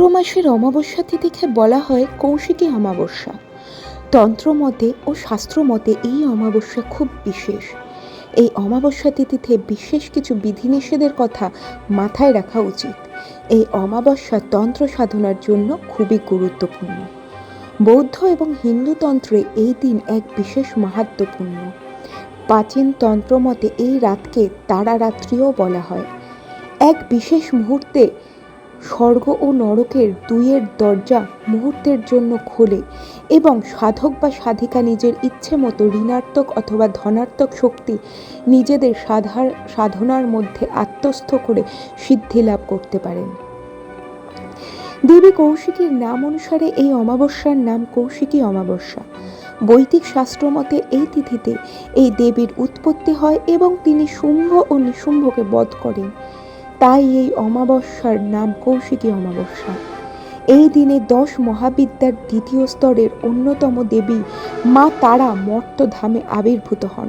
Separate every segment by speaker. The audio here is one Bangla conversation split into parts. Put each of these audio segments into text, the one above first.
Speaker 1: চৈত্র মাসের অমাবস্যা তিথিকে বলা হয় কৌশিকী অমাবস্যা। তন্ত্রমতে ও শাস্ত্রমতে এই অমাবস্যা খুব বিশেষ। এই অমাবস্যা তিথিতে বিশেষ কিছু বিধিনিষেধের কথা মাথায় রাখা উচিত। এই অমাবস্যা তন্ত্র সাধনার জন্য খুবই গুরুত্বপূর্ণ। বৌদ্ধ এবং হিন্দু তন্ত্রে এই দিন এক বিশেষ মাহাত্ম্যপূর্ণ। প্রাচীন তন্ত্রমতে এই রাতকে তারারাত্রিও বলা হয়। এক বিশেষ মুহূর্তে স্বর্গ ও নরকের দুইয়ের দরজা মুহূর্তের জন্য খোলে এবং সাধক বা সাধিকা নিজের ইচ্ছে মতো ঋণাত্মক অথবা ধনাত্মক শক্তি নিজেদের সাধার সাধনার মধ্যে আত্মস্থ করে সিদ্ধি লাভ করতে পারেন। দেবী কৌশিকীর নাম অনুসারে এই অমাবস্যার নাম কৌশিকী অমাবস্যা। বৈদিক শাস্ত্র মতে এই তিথিতে এই দেবীর উৎপত্তি হয় এবং তিনি শুম্ভ ও নিশুম্ভকে বধ করেন। তাই এই অমাবস্যার নাম কৌশিকী অমাবস্যা। এই দিনে দশ মহাবিদ্যার দ্বিতীয় স্তরের অন্যতম দেবী মা তারা মর্তধামে আবির্ভূত হন।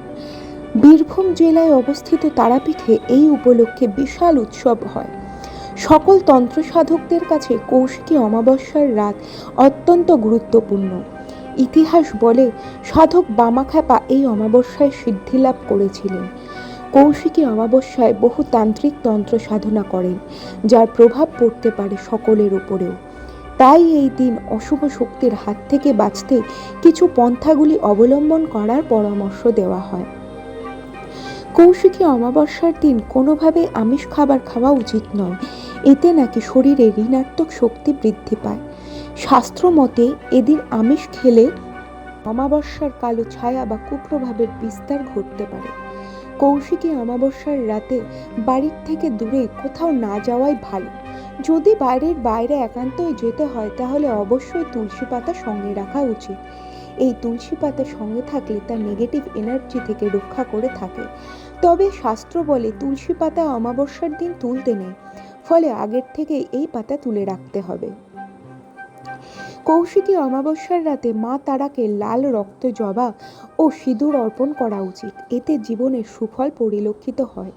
Speaker 1: বীরভূম জেলায় অবস্থিত তারাপীঠে এই উপলক্ষে বিশাল উৎসব হয়। সকল তন্ত্র সাধকদের কাছে কৌশিকী অমাবস্যার রাত অত্যন্ত গুরুত্বপূর্ণ। ইতিহাস বলে সাধক বামাখ্যাপা এই অমাবস্যায় সিদ্ধিলাভ করেছিলেন। কৌশিকী অমাবস্যায় বহু তান্ত্রিক তন্ত্র সাধনা করেন, যার প্রভাব পড়তে পারে সকলের উপরেও। তাই এই দিন অশুভ শক্তির হাত থেকে বাঁচতে কিছু পন্থাগুলি অবলম্বন করার পরামর্শ দেওয়া হয়। কৌশিকী অমাবস্যার দিন কোনোভাবে আমিষ খাবার খাওয়া উচিত নয়, এতে নাকি শরীরে ঋণাত্মক শক্তি বৃদ্ধি পায়। শাস্ত্র মতে, এদিন আমিষ খেলে অমাবস্যার কালো ছায়া বা কুপ্রভাবের বিস্তার ঘটতে পারে। কৌশিকী অমাবস্যার রাতে বাড়ির থেকে দূরে কোথাও না যাওয়াই ভালো। যদি বাইরের বাইরে একান্তই যেতে হয়, তাহলে অবশ্যই তুলসী পাতা সঙ্গে রাখা উচিত। এই তুলসী পাতা সঙ্গে থাকলে তার নেগেটিভ এনার্জি থেকে রক্ষা করে থাকে। তবে শাস্ত্র বলে, তুলসী পাতা অমাবস্যার দিন তুলতে নেই, ফলে আগের থেকে এই পাতা তুলে রাখতে হবে। কৌশিকী অমাবস্যার রাতে মা তারাকে লাল রক্ত জবা ও সিঁদুর অর্পণ করা উচিত। এতে জীবনের সুফল পরিলক্ষিত হয়।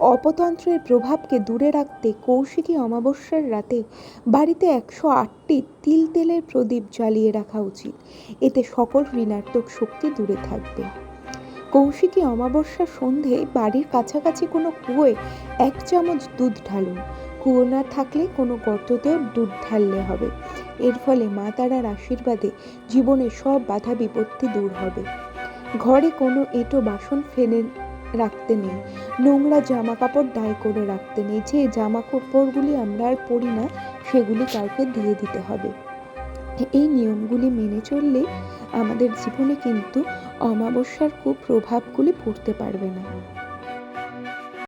Speaker 1: অপতন্ত্রের প্রভাবকে দূরে রাখতে কৌশিকী অমাবস্যার রাতে বাড়িতে একশো আটটি তিল তেলের প্রদীপ জ্বালিয়ে রাখা উচিত। এতে সকল ঋণাত্মক শক্তি দূরে থাকবে। কৌশিকী অমাবস্যার সন্ধে বাড়ির কাছাকাছি কোনো কুয়োয় এক চামচ দুধ ঢালুন। কুয়ো না থাকলে কোনো গর্ততেও দুধ ঢাললে হবে। এর ফলে মা তারার আশীর্বাদে জীবনের সব বাধা বিপত্তি দূর হবে। ঘরে কোনো এঁটো বাসন ফেলে রাখতে নেই। নোংরা জামা কাপড় দায় করে রাখতে নেই। যে জামা কাপড়গুলি আমরা আর পরি না, সেগুলি কাউকে দিয়ে দিতে হবে। এই নিয়মগুলি মেনে চললে আমাদের জীবনে কিন্তু অমাবস্যার কুপ্রভাবগুলি পড়তে পারবে না।